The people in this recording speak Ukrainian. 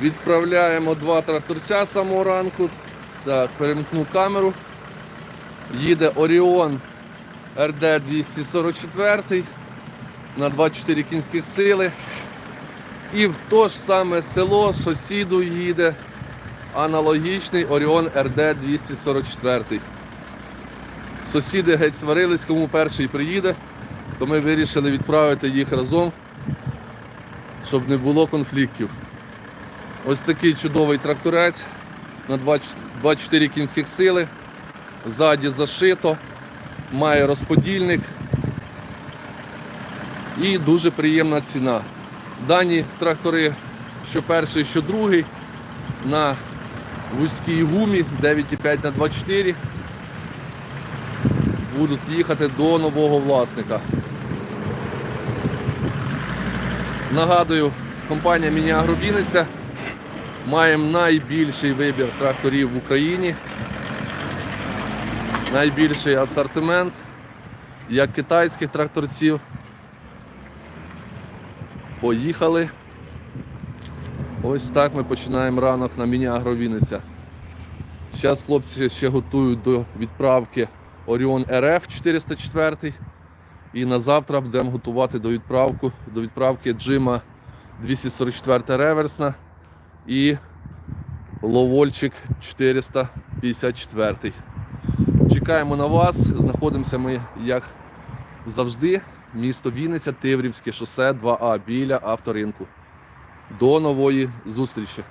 Відправляємо два тракторця самого ранку. Так, перемкну камеру. Їде Оріон РД 244 на 24 кінських сили. І в то ж саме село сусіду їде аналогічний Оріон РД 244. Сусіди геть сварились, кому перший приїде, то ми вирішили відправити їх разом, щоб не було конфліктів. Ось такий чудовий тракторець на 24 кінських сили. Ззаді зашито, має розподільник і дуже приємна ціна. Дані трактори, що перший, що другий, на вузькій гумі 9,5 на 24 будуть їхати до нового власника. Нагадую, компанія Мініагро Вінниця. Маємо найбільший вибір тракторів в Україні. Найбільший асортимент, як китайських тракторців. Поїхали. Ось так ми починаємо ранок на Мініагро Вінниця. Зараз хлопці ще готують до відправки Оріон РФ 404. І на завтра будемо готувати до відправки, до відправки Джима 244 реверсна і Ловольчик 454. Чекаємо на вас. Знаходимося ми, як завжди, місто Вінниця, Тиврівське шосе 2А біля авторинку. До нової зустрічі!